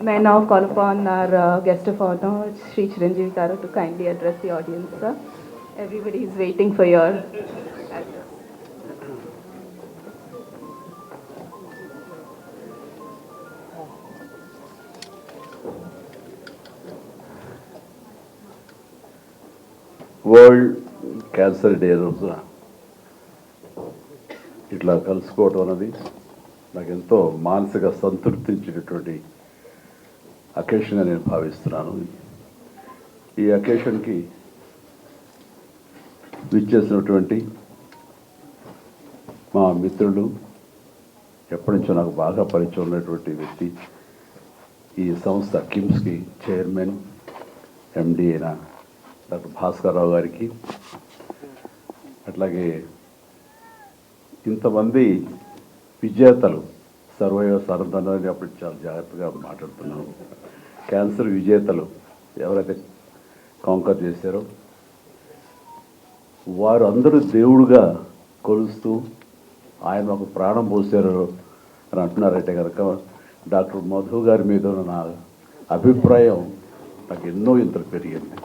May I now call upon our uh, guest of honor, Sri Chiranjeevi Garu, to kindly address the audience, sir. Everybody is waiting for your World Cancer Day రోజున ఇట్లా కలుసుకోవటం అన్నది నాకు ఎంతో మానసిక సంతృప్తించినటువంటి అకేషన్గా నేను భావిస్తున్నాను. ఈ అకేషన్కి విచ్చేసినటువంటి మా మిత్రులు ఎప్పటి నుంచో నాకు బాగా పరిచయం ఉన్నటువంటి వ్యక్తి ఈ సంస్థ కిమ్స్కి చైర్మన్ ఎండి అయిన డాక్టర్ భాస్కర్రావు గారికి. అట్లాగే ఇంతమంది విజేతలు సర్వైవ సరంతనాన్ని అప్పుడు చాలా జాగ్రత్తగా మాట్లాడుతున్నాను క్యాన్సర్ విజేతలు ఎవరైతే కాంకర్ చేశారో వారు అందరూ దేవుడుగా కొలుస్తూ ఆయన మాకు ప్రాణం పోసారు అని అంటున్నారంటే కనుక డాక్టర్ మధు గారి మీద నా అభిప్రాయం నాకు ఎన్నో ఇంతలు పెరిగింది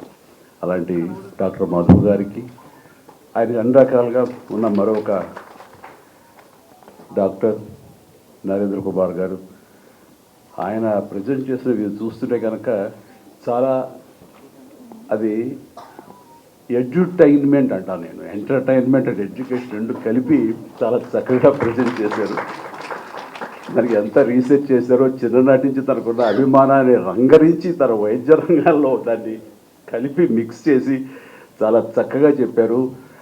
అలాంటి డాక్టర్ మధు గారికి. ఆయన అన్ని రకాలుగా ఉన్న మరొక డాక్టర్ నరేంద్ర కుమార్ గారు. ఆయన ప్రజెంట్ చేసినవి చూస్తుంటే కనుక చాలా అది ఎడ్యుటైన్మెంట్ అంటాను నేను. ఎంటర్టైన్మెంట్ అండ్ ఎడ్యుకేషన్ రెండు కలిపి చాలా చక్కగా ప్రజెంట్ చేశారు. దానికి ఎంత రీసెర్చ్ చేశారో చిన్ననాటి నుంచి తనకున్న అభిమానాన్ని రంగరించి తన వైద్య రంగాల్లో దాన్ని కలిపి మిక్స్ చేసి చాలా చక్కగా చెప్పారు.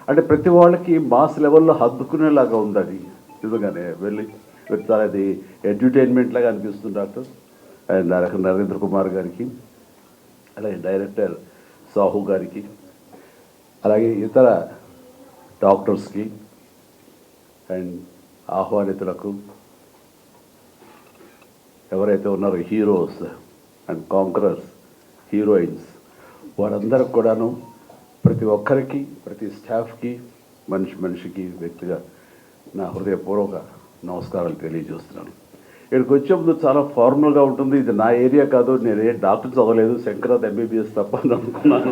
అంటే ప్రతి వాళ్ళకి మాస్ లెవెల్లో హద్దుకునేలాగా ఉంది అది. నిజంగానే వెళ్ళి చాలా అది ఎంటర్టైన్మెంట్ లాగా అనిపిస్తుంది డాక్టర్. అండ్ నరేంద్ర కుమార్ గారికి అలాగే డైరెక్టర్ సాహు గారికి అలాగే ఇతర డాక్టర్స్కి అండ్ ఆహ్వానితులకు ఎవరైతే ఉన్నారో హీరోస్ అండ్ కాంకరర్స్ హీరోయిన్స్ వారందరికి కూడాను ప్రతి ఒక్కరికి ప్రతి స్టాఫ్కి మనిషి మనిషికి వ్యక్తిగా నా హృదయపూర్వక నమస్కారాలు తెలియజేస్తున్నాను. ఇక్కడికి వచ్చే ముందు చాలా ఫార్మల్గా ఉంటుంది. ఇది నా ఏరియా కాదు నేను ఏ డాక్టర్ చదవలేదు శంకరాద్ ఎంబీబీఎస్ తప్ప అని అనుకున్నాను.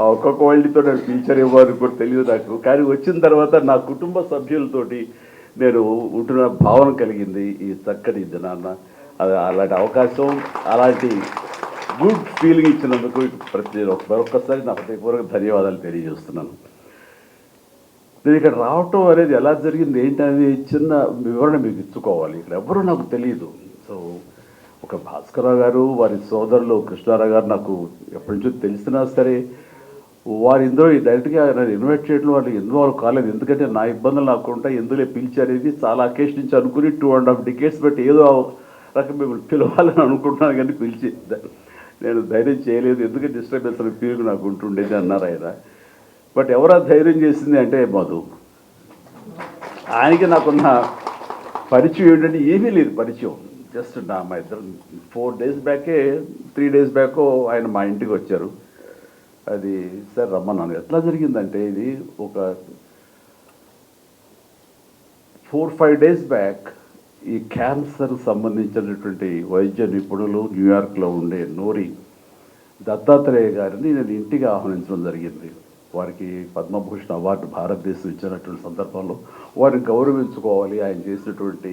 ఆ ఒక్కొక్క వాళ్ళతో నేను టీచర్ ఇవ్వాలని కూడా తెలియదు నాకు. కానీ వచ్చిన తర్వాత నా కుటుంబ సభ్యులతోటి నేను ఉంటున్న భావన కలిగింది ఈ చక్కటి దినాన్న అది అలాంటి అవకాశం అలాంటి గుడ్ ఫీలింగ్ ఇచ్చినందుకు ప్రతి మరొక్కసారి నా హృదయపూర్వక ధన్యవాదాలు తెలియజేస్తున్నాను. నేను ఇక్కడ రావటం అనేది ఎలా జరిగింది ఏంటనేది చిన్న వివరణ మీకు ఇచ్చుకోవాలి. ఇక్కడ ఎవరో నాకు తెలియదు సో ఒక భాస్కరరావు గారు వారి సోదరులు కృష్ణారావు గారు నాకు ఎప్పటి నుంచో తెలిసినా సరే వారు ఇందులో డైరెక్ట్గా నన్ను ఇన్వైట్ చేయడం వాళ్ళు ఇన్వాల్వ్ కాలేదు. ఎందుకంటే నా ఇబ్బందులు నాకు ఎందులో పిలిచి అనేది చాలా అకేషన్ నుంచి అనుకుని టూ అండ్ హాఫ్ డికేట్స్ బట్టి ఏదో రకం మిమ్మల్ని పిలవాలని అనుకుంటున్నాను కానీ పిలిచి నేను ధైర్యం చేయలేదు. ఎందుకు డిస్టర్బెన్స్ అనే ఫీలింగ్ నాకు ఉంటుండేది అన్నారు ఆయన. బట్ ఎవరా ధైర్యం చేసింది అంటే మధు. ఆయనకి నాకున్న పరిచయం ఏంటంటే ఏమీ లేదు పరిచయం. జస్ట్ నా మా ఇద్దరు ఫోర్ డేస్ బ్యాకే త్రీ డేస్ బ్యాక్ ఆయన మా ఇంటికి వచ్చారు. అది సార్ రమ్మన్నాను ఎట్లా జరిగిందంటే ఇది ఒక ఫోర్ ఫైవ్ డేస్ బ్యాక్ ఈ క్యాన్సర్ సంబంధించినటువంటి వైద్య నిపుణులు న్యూయార్క్లో ఉండే నోరి దత్తాత్రేయ గారిని నేను ఇంటికి ఆహ్వానించడం జరిగింది. వారికి పద్మభూషణ్ అవార్డు భారతదేశం ఇచ్చినటువంటి సందర్భంలో వారిని గౌరవించుకోవాలి. ఆయన చేసినటువంటి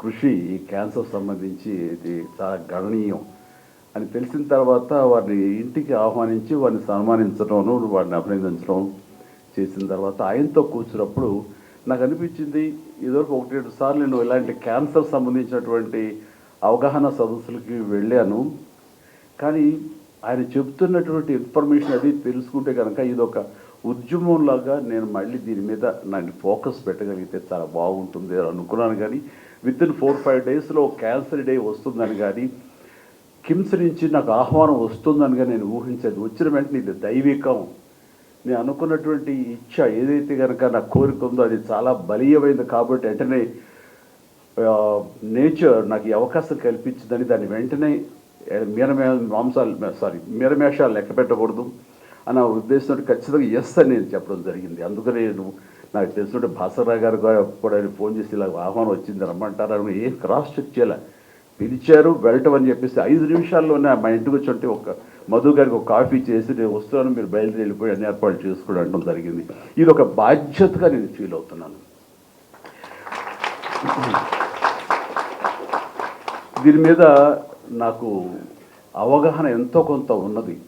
కృషి ఈ క్యాన్సర్ సంబంధించి ఇది చాలా గణనీయం అని తెలిసిన తర్వాత వారిని ఇంటికి ఆహ్వానించి వారిని సన్మానించడం వారిని అభినందించడం చేసిన తర్వాత ఆయనతో కూర్చున్నప్పుడు నాకు అనిపించింది ఇదివరకు ఒకటి రెండు సార్లు నేను ఇలాంటి క్యాన్సర్ సంబంధించినటువంటి అవగాహన సదస్సులకి వెళ్ళాను. కానీ ఆయన చెప్తున్నటువంటి ఇన్ఫర్మేషన్ అది తెలుసుకుంటే కనుక ఇది ఒక ఉద్యమంలాగా నేను మళ్ళీ దీని మీద నన్ను ఫోకస్ పెట్టగలిగితే చాలా బాగుంటుంది అని అనుకున్నాను. కానీ విత్ ఇన్ ఫోర్ ఫైవ్ డేస్లో క్యాన్సర్ డే వస్తుందని కానీ కిమ్స్ నుంచి నాకు ఆహ్వానం వస్తుందని కానీ నేను ఊహించేది వచ్చిన వెంటనే ఇది దైవికం. నేను అనుకున్నటువంటి ఇచ్చ ఏదైతే కనుక నా కోరిక ఉందో అది చాలా బలీయమైంది కాబట్టి వెంటనే నేచర్ నాకు ఈ అవకాశం కల్పించిందని దాన్ని వెంటనే మీనమే మాంసాలు సారీ మీరమేషాలు లెక్క పెట్టకూడదు అన్న ఉద్దేశంతో ఖచ్చితంగా ఎస్ అని నేను చెప్పడం జరిగింది. అందుకనే నేను నాకు తెలిసినట్టు భాస్కరరావు గారు కూడా ఆయన ఫోన్ చేసి ఇలా ఆహ్వానం వచ్చింది రమ్మంటారు ఏం క్రాస్ చెక్ చేయాలి? పిలిచారు వెళ్ళటం అని చెప్పేసి ఐదు నిమిషాల్లోనే మా ఇంటికి వచ్చి ఒక మధు గారికి ఒక కాఫీ చేసి నేను వస్తున్నాను మీరు బయలుదేరి వెళ్ళిపోయి అన్ని ఏర్పాట్లు చేసుకోవడం అనడం జరిగింది. ఇది ఒక బాధ్యతగా నేను ఫీల్ అవుతున్నాను. దీని మీద నాకు అవగాహన ఎంతో కొంత ఉన్నది.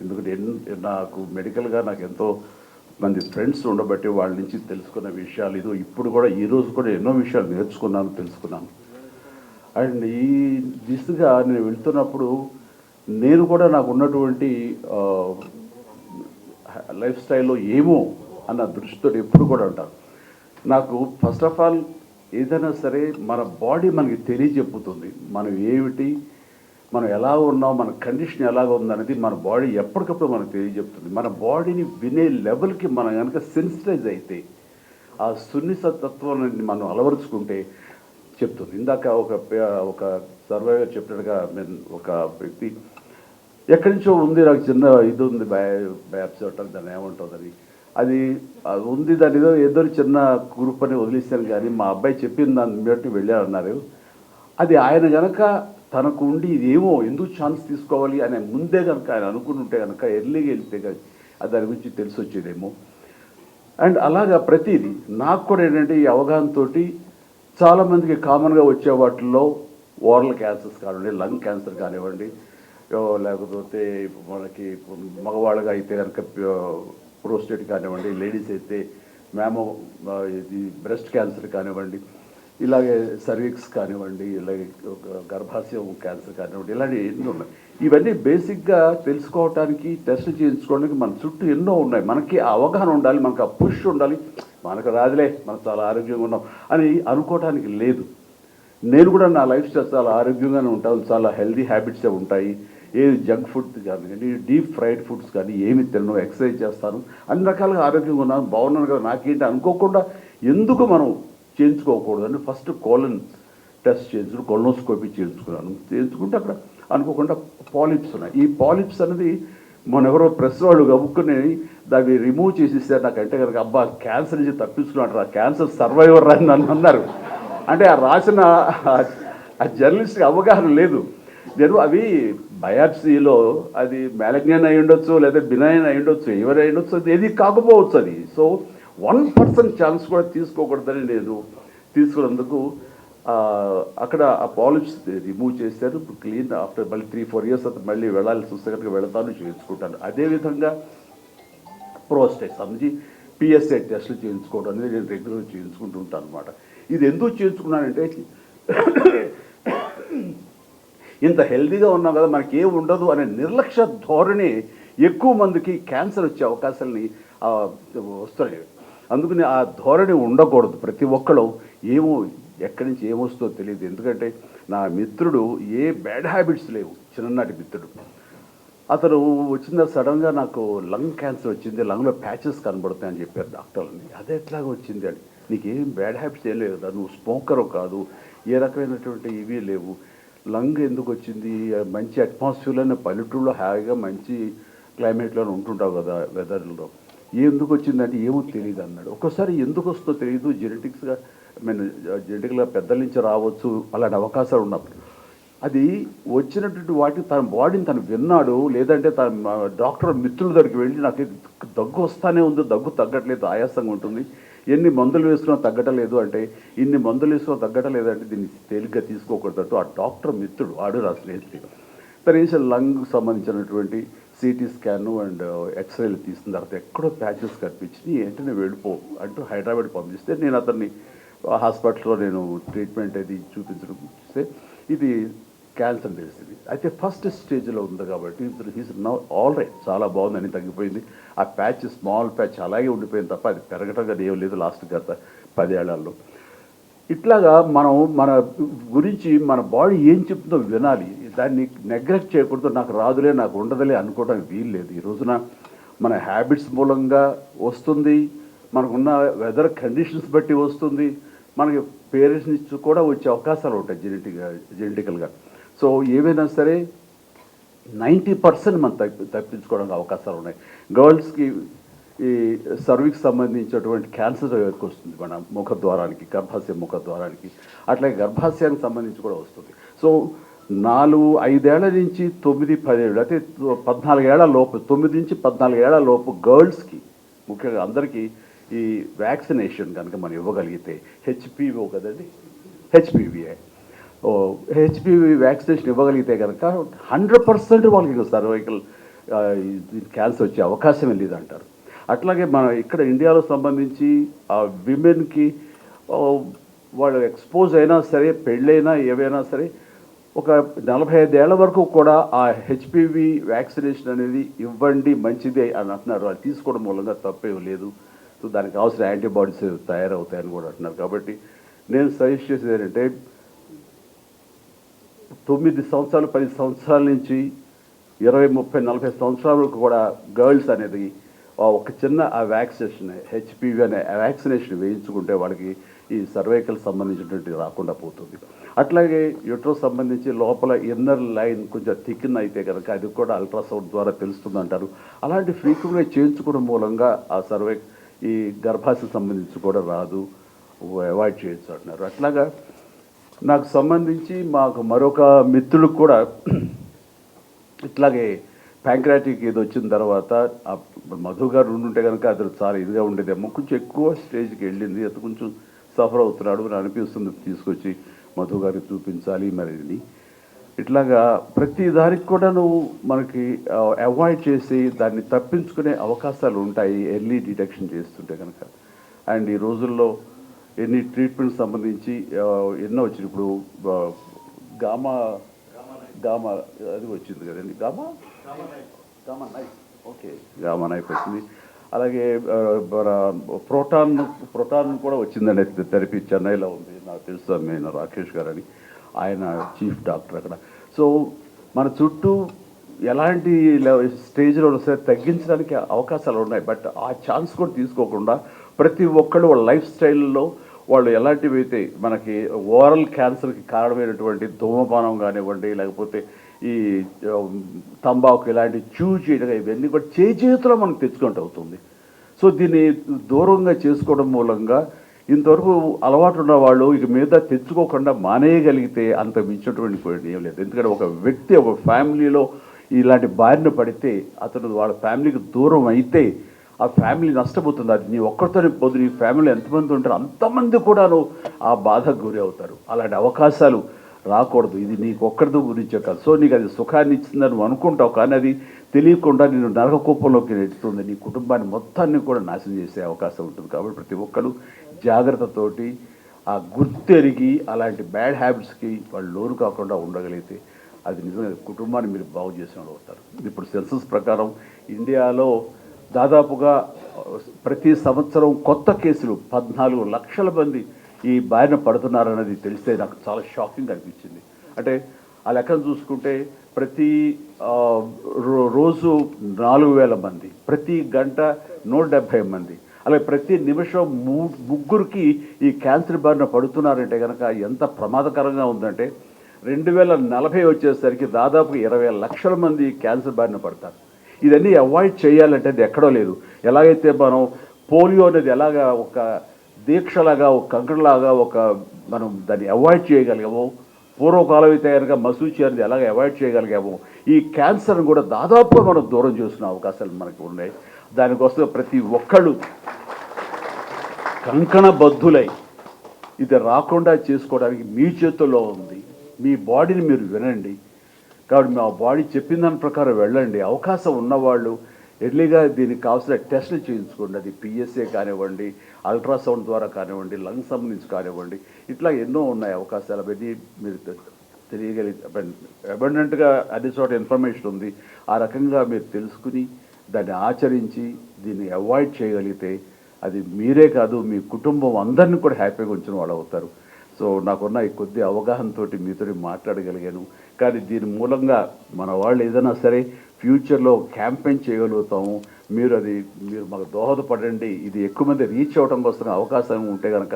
ఎందుకంటే ఎన్- నాకు మెడికల్గా నాకు ఎంతో మంది ఫ్రెండ్స్ ఉండబట్టి వాళ్ళ నుంచి తెలుసుకున్న విషయాలు ఇదో ఇప్పుడు కూడా ఈ రోజు కూడా ఎన్నో విషయాలు నేర్చుకున్నాను తెలుసుకున్నాను. అండ్ ఈ దిశగా నేను వెళ్తున్నప్పుడు నేను కూడా నాకు ఉన్నటువంటి లైఫ్ స్టైల్లో ఏమో అన్న దృష్టితో ఎప్పుడు కూడా ఉంటాను నాకు ఫస్ట్ ఆఫ్ ఆల్ ఏదైనా సరే మన బాడీ మనకి తెలియజెప్పుతుంది. మనం ఏమిటి మనం ఎలా ఉన్నాం మన కండిషన్ ఎలాగ ఉందనేది మన బాడీ ఎప్పటికప్పుడు మనకు తెలియజెప్తుంది. మన బాడీని వినే లెవెల్కి మనం కనుక సెన్సిటైజ్ అయితే ఆ సున్నిత తత్వాన్ని మనం అలవరుచుకుంటే చెప్తుంది. ఇందాక ఒక ఒక సర్వైవర్ చెప్పినట్టుగా ఒక వ్యక్తి ఎక్కడి నుంచో ఉంది నాకు చిన్న ఇది ఉంది బ్యాప్స్ అంటారు దాన్ని ఏమంటుందని అది అది ఉంది దాని ఏదో ఏదో చిన్న గ్రూప్ అని వదిలేశాను కానీ మా అబ్బాయి చెప్పింది దాన్ని బట్టి వెళ్ళారన్నారు. అది ఆయన గనక తనకు ఉండి ఇదేమో ఎందుకు ఛాన్స్ తీసుకోవాలి అనే ముందే కనుక ఆయన అనుకుని ఉంటే కనుక ఎర్లీగా వెళ్తే దాని గురించి తెలిసి వచ్చేదేమో. అండ్ అలాగా ప్రతిదీ. నాకు కూడా ఏంటంటే ఈ అవగాహనతో చాలామందికి కామన్గా వచ్చే వాటిల్లో ఓరల్ క్యాన్సర్స్ కానివ్వండి లంగ్ క్యాన్సర్ కానివ్వండి లేకపోతే మనకి మగవాళ్ళగా అయితే కనుక ప్రోస్టేట్ కానివ్వండి లేడీస్ అయితే మ్యామో ఇది బ్రెస్ట్ క్యాన్సర్ కానివ్వండి ఇలాగే సర్వీక్స్ కానివ్వండి ఇలాగే గర్భాశయం క్యాన్సర్ కానివ్వండి ఇలాంటివి ఎన్నో ఉన్నాయి. ఇవన్నీ బేసిక్గా తెలుసుకోవటానికి టెస్ట్ చేయించుకోవడానికి మన చుట్టూ ఎన్నో ఉన్నాయి. మనకి అవగాహన ఉండాలి మనకు ఆ పుష్ ఉండాలి. మనకు రాదులే మనం చాలా ఆరోగ్యంగా ఉన్నాం అని అనుకోవటానికి లేదు. నేను కూడా నా లైఫ్ స్టైల్ చాలా ఆరోగ్యంగానే ఉంటాను చాలా హెల్దీ హ్యాబిట్స్ ఉంటాయి. ఏది జంక్ ఫుడ్ కానీ డీప్ ఫ్రైడ్ ఫుడ్స్ కానీ ఏమి తినను ఎక్సర్సైజ్ చేస్తాను. అన్ని రకాలుగా ఆరోగ్యంగా ఉన్నాను బాగున్నాను కదా నాకేంటి అనుకోకుండా ఎందుకు మనం చేయించుకోకూడదు అని ఫస్ట్ కోలన్ టెస్ట్ చేయించుకుని కొలనోస్కోపీ చేయించుకున్నాను. చేయించుకుంటే అక్కడ అనుకోకుండా పాలిప్స్ ఉన్నాయి. ఈ పాలిప్స్ అనేది మన ఎవరో ప్రెస్ వాళ్ళు గబుక్కుని దాన్ని రిమూవ్ చేసేసారు. నాకంటే కనుక అబ్బా క్యాన్సర్ నుంచి తప్పించుకున్నట్టు ఆ క్యాన్సర్ సర్వైవర్ అని నన్ను అన్నారు. అంటే ఆ రాసిన ఆ- ఆ జర్నలిస్ట్కి అవగాహన లేదు. నేను అవి బయాప్సీలో అది మ్యాలగ్నియన్ అయి ఉండొచ్చు లేదా బినైన్ అయి ఉండొచ్చు ఎవరు అయి ఉండొచ్చు అది ఏది కాకపోవచ్చు అది. సో వన్ పర్సెంట్ ఛాన్స్ కూడా తీసుకోకూడదని నేను తీసుకున్నందుకు అక్కడ ఆ పాలిప్స్ రిమూవ్ చేశారు. ఇప్పుడు క్లీన్ ఆఫ్టర్ మళ్ళీ త్రీ ఫోర్ ఇయర్స్ తర్వాత మళ్ళీ వెళ్ళాల్సి వస్తే కనుక వెళతాను చేయించుకుంటాను. అదేవిధంగా ప్రోస్టేట్ సంబంధించి పిఎస్ఐ టెస్టులు చేయించుకోవడం అనేది నేను రెగ్యులర్ చేయించుకుంటూ ఉంటాను అనమాట ఇది ఎందుకు చేయించుకున్నానంటే ఇంత హెల్దీగా ఉన్నాం కదా మనకి ఏం ఉండదు అనే నిర్లక్ష్య ధోరణి ఎక్కువ మందికి క్యాన్సర్ వచ్చే అవకాశాలని వస్తున్నాయి. అందుకని ఆ ధోరణి ఉండకూడదు. ప్రతి ఒక్కళ్ళు ఏమో ఎక్కడి నుంచి ఏమొస్తుందో తెలియదు. ఎందుకంటే నా మిత్రుడు ఏ బ్యాడ్ హ్యాబిట్స్ లేవు. చిన్ననాటి మిత్రుడు. అతను వచ్చిన సడన్గా నాకు లంగ్ క్యాన్సర్ వచ్చింది లంగ్లో ప్యాచెస్ కనబడతాయని చెప్పారు డాక్టర్లని. అదే ఎట్లాగా వచ్చింది అని. నీకేం బ్యాడ్ హ్యాబిట్స్ ఏం లేవు కదా నువ్వు స్మోకరు కాదు ఏ రకమైనటువంటి ఇవి లేవు. లంగ్ ఎందుకు వచ్చింది? మంచి అట్మాస్ఫియర్లోనే పల్లెటూరులో హాయిగా మంచి క్లైమేట్లోనే ఉంటుంటావు కదా వెదర్లో ఎందుకు వచ్చిందంటే ఏమో తెలియదు అన్నాడు. ఒక్కోసారి ఎందుకు వస్తుందో తెలియదు జెనెటిక్స్గా మీన్ జెనెటిక్గా పెద్దల నుంచి రావచ్చు అలాంటి అవకాశాలు ఉన్నప్పుడు. అది వచ్చినటువంటి వాటికి తన బాడీని తను విన్నాడు లేదంటే తన డాక్టర్ మిత్రుల దగ్గరికి వెళ్ళి నాకు దగ్గు వస్తానే ఉంది దగ్గు తగ్గట్లేదు ఆయాసంగా ఉంటుంది. ఎన్ని మందులు వేసుకున్నా తగ్గటలేదు అంటే ఇన్ని మందులు వేసుకున్నా తగ్గటలేదు అంటే దీన్ని తేలిగ్గా తీసుకోకూడదు ఆ డాక్టర్ మిత్రుడు ఆడు నా స్నేహితుడు. తను వేసే లంగ్ సంబంధించినటువంటి సిటీ స్కాన్ అండ్ ఎక్స్రేలు తీసిన తర్వాత ఎక్కడో ప్యాచెస్ కనిపించి వెంటనే వెళ్ళిపో అంటూ హైదరాబాద్ పంపిస్తే నేను అతన్ని హాస్పిటల్లో నేను ట్రీట్మెంట్ అది చూపించడం చూస్తే ఇది క్యాన్సర్ తెలిసింది అయితే ఫస్ట్ స్టేజ్లో ఉంది కాబట్టి హీస్ నౌ ఆల్ రైట్ చాలా బాగుందని తగ్గిపోయింది. ఆ ప్యాచ్ స్మాల్ ప్యాచ్ అలాగే ఉండిపోయింది తప్ప అది పెరగటం కానీ ఏం లేదు లాస్ట్ గత పదేళ్ళలో ఇట్లాగా మనం మన గురించి మన బాడీ ఏం చెప్తుందో వినాలి. దాన్ని నెగ్లెక్ట్ చేయకూడదు. నాకు రాదులే నాకు ఉండదులే అనుకోవడానికి వీలు లేదు. ఈ రోజున మన హ్యాబిట్స్ మూలంగా వస్తుంది. మనకున్న వెదర్ కండిషన్స్ బట్టి వస్తుంది. మనకి పేరెంట్స్ నుంచి కూడా వచ్చే అవకాశాలు ఉంటాయి జెనెటిక్ జెనెటికల్గా సో ఏవైనా సరే నైంటీ పర్సెంట్ మనం తప్పి తప్పించుకోవడానికి అవకాశాలు ఉన్నాయి. గర్ల్స్కి ఈ సర్వీస్ సంబంధించినటువంటి క్యాన్సర్ వస్తుంది మన ముఖ ద్వారానికి గర్భాశయం గర్భాశయ ముఖద్వారానికి. అట్లాగే గర్భాశయానికి సంబంధించి కూడా వస్తుంది. సో నాలుగు ఐదేళ్ళ నుంచి తొమ్మిది పదేళ్ళు అయితే పద్నాలుగేళ్ళ లోపు తొమ్మిది నుంచి పద్నాలుగేళ్ళ లోపు గర్ల్స్కి ముఖ్యంగా అందరికీ ఈ వ్యాక్సినేషన్ కనుక మనం ఇవ్వగలిగితే హెచ్పిఓ కదండి? హెచ్పీవీఏ. హెచ్పివి వ్యాక్సినేషన్ ఇవ్వగలిగితే కనుక హండ్రెడ్ పర్సెంట్ వాళ్ళకి సర్వైకల్ క్యాన్సర్ వచ్చే అవకాశమే లేదంటారు. అట్లాగే మనం ఇక్కడ ఇండియాలో సంబంధించి ఆ విమెన్కి వాళ్ళు ఎక్స్పోజ్ అయినా సరే పెళ్ళైనా ఏవైనా సరే ఒక నలభై ఐదేళ్ళ వరకు కూడా ఆ హెచ్పివి వ్యాక్సినేషన్ అనేది ఇవ్వండి మంచిదే అని అంటున్నారు. అది తీసుకోవడం మూలంగా తప్పేం లేదు. సో దానికి అవసరం యాంటీబాడీస్ తయారవుతాయని కూడా అంటున్నారు. కాబట్టి నేను సజెస్ట్ చేసేది ఏంటంటే తొమ్మిది సంవత్సరాలు పది సంవత్సరాల నుంచి ఇరవై ముప్పై నలభై సంవత్సరాల వరకు కూడా గర్ల్స్ అనేది ఒక చిన్న ఆ వ్యాక్సినేషన్ హెచ్పివి అనే వ్యాక్సినేషన్ వేయించుకుంటే వాళ్ళకి ఈ సర్వైకల్ సంబంధించినటువంటి రాకుండా పోతుంది. అట్లాగే యూట్రో సంబంధించి లోపల ఇన్నర్ లైన్ కొంచెం థిక్న్ అయితే కనుక అది కూడా అల్ట్రాసౌండ్ ద్వారా తెలుస్తుంది అంటారు అలాంటి ఫ్రీక్వెంట్గా చేయించుకోవడం మూలంగా ఆ సర్వై ఈ గర్భాశయం సంబంధించి కూడా రాదు అవాయిడ్ చేయొచ్చు అంటున్నారు. అట్లాగా నాకు సంబంధించి మాకు మరొక మిత్రులకు కూడా ఇట్లాగే ప్యాంక్రాటిక్ ఇది వచ్చిన తర్వాత మధు గారు ఉండుంటే కనుక అతను చాలా ఇదిగా ఉండేదేమో. కొంచెం ఎక్కువ స్టేజ్కి వెళ్ళింది. అతను కొంచెం సఫర్ అవుతున్నాడు అని అనిపిస్తుంది తీసుకొచ్చి మధు గారికి చూపించాలి మరి ఇది ఇట్లాగా ప్రతి దానికి కూడా నువ్వు మనకి అవాయిడ్ చేసి దాన్ని తప్పించుకునే అవకాశాలు ఉంటాయి. ఎర్లీ డిటెక్షన్ చేస్తుంటే కనుక అండ్ ఈ రోజుల్లో ఎన్ని ట్రీట్మెంట్ సంబంధించి ఎన్నో వచ్చింది ఇప్పుడు గామా గామా అది వచ్చింది కదండి. Gamma? Gamma knife. Okay. Gamma knife వచ్చింది. అలాగే ప్రోటాన్ ప్రోటాన్ కూడా వచ్చిందని థెరపీ చెన్నైలో ఉంది. నాకు తెలుసు నేను రాకేష్ గారని. ఆయన చీఫ్ డాక్టర్ అక్కడ. సో మన చుట్టూ ఎలాంటి స్టేజ్లో సరే తగ్గించడానికి అవకాశాలు ఉన్నాయి. బట్ ఆ ఛాన్స్ కూడా తీసుకోకుండా ప్రతి ఒక్కళ్ళు వాళ్ళ లైఫ్ స్టైల్లో వాళ్ళు ఎలాంటివి అయితే మనకి ఓరల్ క్యాన్సర్కి కారణమైనటువంటి ధూమపానం కానివ్వండి లేకపోతే ఈ తంబాకు ఇలాంటి చూ చేయడం ఇవన్నీ కూడా చేతిలో మనం తెచ్చుకుంటూ అవుతుంది. సో దీన్ని దూరంగా చేసుకోవడం మూలంగా ఇంతవరకు అలవాటు ఉన్న వాళ్ళు ఇక మీద తెచ్చుకోకుండా మానేయగలిగితే అంత మించినటువంటి పోయింది ఏం లేదు. ఎందుకంటే ఒక వ్యక్తి ఒక ఫ్యామిలీలో ఇలాంటి బారిన పడితే అతను వాళ్ళ ఫ్యామిలీకి దూరం అయితే ఆ ఫ్యామిలీ నష్టపోతుంది. అది నీ ఒక్కరితోనే పోదు నీ ఫ్యామిలీ ఎంతమంది ఉంటారు అంతమంది కూడాను ఆ బాధకు గురి అవుతారు. అలాంటి అవకాశాలు రాకూడదు. ఇది నీకు ఒక్కరితో గురించే కాదు. సో నీకు అది సుఖాన్ని ఇచ్చిందని నువ్వు అనుకుంటావు కానీ అది తెలియకుండా నేను నరక కూపంలోకి నెట్టుతుంది. నీ కుటుంబాన్ని మొత్తాన్ని కూడా నాశనం చేసే అవకాశం ఉంటుంది. కాబట్టి ప్రతి ఒక్కరు జాగ్రత్తతోటి ఆ గుర్తెరిగి అలాంటి బ్యాడ్ హ్యాబిట్స్కి వాళ్ళు లోను కాకుండా ఉండగలిగితే అది నిజంగా కుటుంబాన్ని మీరు బాగు చేసిన వాళ్ళు అవుతారు. ఇప్పుడు సెన్సస్ ప్రకారం ఇండియాలో దాదాపుగా ప్రతి సంవత్సరం కొత్త కేసులు పద్నాలుగు లక్షల మంది ఈ బారిన పడుతున్నారన్నది తెలిస్తే నాకు చాలా షాకింగ్ అనిపించింది. అంటే ఆ లెక్కను చూసుకుంటే ప్రతి రో- రోజు నాలుగు వేల మంది ప్రతి గంట నూట డెబ్భై మంది. అలాగే ప్రతి నిమిషం మూ ముగ్గురికి ఈ క్యాన్సర్ బారిన పడుతున్నారంటే కనుక ఎంత ప్రమాదకరంగా ఉందంటే రెండు వేల నలభై వచ్చేసరికి దాదాపు ఇరవై లక్షల మంది క్యాన్సర్ బారిన పడతారు. ఇదన్నీ అవాయిడ్ చేయాలంటే అది ఎక్కడో లేదు. ఎలాగైతే మనం పోలియో అనేది ఎలాగా ఒక దీక్షలాగా ఒక కంకణలాగా ఒక మనం దాన్ని అవాయిడ్ చేయగలిగామో పూర్వకాలం అయితే కనుక మసూచి అనేది ఎలాగ అవాయిడ్ చేయగలిగామో ఈ క్యాన్సర్ని కూడా దాదాపుగా మనం దూరం చేసిన అవకాశాలు మనకు ఉన్నాయి. దానికోసం ప్రతి ఒక్కళ్ళు కంకణబద్ధులై ఇది రాకుండా చేసుకోవడానికి మీ చేతుల్లో ఉంది. మీ బాడీని మీరు వినండి. కాబట్టి మా బాడీ చెప్పిన దాని ప్రకారం వెళ్ళండి. అవకాశం ఉన్నవాళ్ళు ఎర్లీగా దీనికి కావాల్సిన టెస్టులు చేయించుకోండి. అది పిఎస్ఏ కానివ్వండి అల్ట్రాసౌండ్ ద్వారా కానివ్వండి లంగ్ సంబంధించి కానివ్వండి ఇట్లా ఎన్నో ఉన్నాయి అవకాశాలు. అవన్నీ మీరు తె- తెలియగలి అబండెంట్గా అన్ని చోట ఇన్ఫర్మేషన్ ఉంది. ఆ రకంగా మీరు తెలుసుకుని దాన్ని ఆచరించి దీన్ని అవాయిడ్ చేయగలిగితే అది మీరే కాదు మీ కుటుంబం అందరినీ కూడా హ్యాపీగా ఉంచిన వాళ్ళు అవుతారు సో నాకున్న ఈ కొద్ది అవగాహనతో మీతో మాట్లాడగలిగాను. కానీ దీని మూలంగా మన వాళ్ళు ఏదైనా సరే ఫ్యూచర్లో క్యాంపెయిన్ చేయగలుగుతాము. మీరు అది మీరు మాకు దోహదపడండి. ఇది ఎక్కువ మంది రీచ్ అవ్వడం కోసం అవకాశం ఉంటే కనుక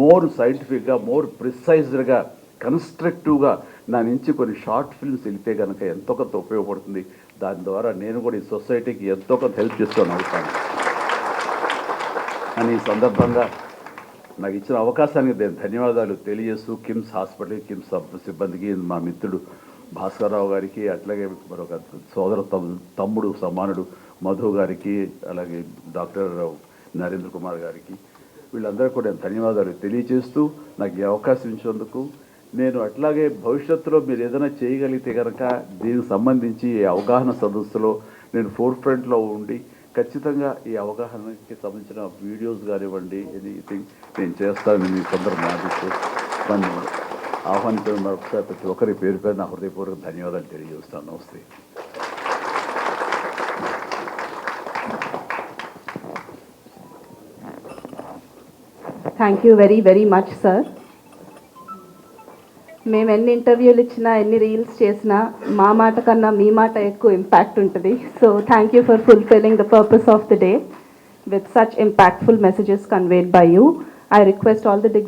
మోర్ సైంటిఫిక్గా మోర్ ప్రిసైజ్డ్గా కన్స్ట్రక్టివ్గా నా నుంచి కొన్ని షార్ట్ ఫిల్మ్స్ వెళితే కనుక ఎంతో కొంత ఉపయోగపడుతుంది. దాని ద్వారా నేను కూడా ఈ సొసైటీకి ఎంతో కొంత హెల్ప్ చేస్తాను అవుతాను అని ఈ సందర్భంగా నాకు ఇచ్చిన అవకాశానికి నేను ధన్యవాదాలు తెలియజేస్తూ కిమ్స్ హాస్పిటల్ కిమ్స్ సిబ్బందికి మా మిత్రుడు భాస్కర్రావు గారికి అట్లాగే మరొక సోదర తమ్ముడు సమానుడు మధు గారికి అలాగే డాక్టర్ నరేంద్ర కుమార్ గారికి వీళ్ళందరూ కూడా నేను ధన్యవాదాలు తెలియజేస్తూ నాకు ఈ అవకాశం ఇచ్చినందుకు నేను అట్లాగే భవిష్యత్తులో మీరు ఏదైనా చేయగలిగితే కనుక దీనికి సంబంధించి ఈ అవగాహన సదస్సులో నేను ఫోర్ ఫ్రంట్లో ఉండి ఖచ్చితంగా ఈ అవగాహనకి సంబంధించిన వీడియోస్ కానివ్వండి ఎనీథింగ్ నేను చేస్తాను. మీ కొందరు ఆదిస్తూ నన్ను ఆహ్వానించడం మరొకసారి ప్రతి ఒక్కరి పేరు పేరు నా హృదయపూర్వక ధన్యవాదాలు తెలియజేస్తాను నమస్తే. Thank you very very much sir మేము ఎన్ని ఇంటర్వ్యూలు ఇచ్చినా ఎన్ని రీల్స్ చేసినా మా మాట కన్నా మీ మాట ఎక్కువ ఇంపాక్ట్ ఉంటుంది. So thank you for fulfilling the purpose of the day with such impactful messages conveyed by you I request all the digni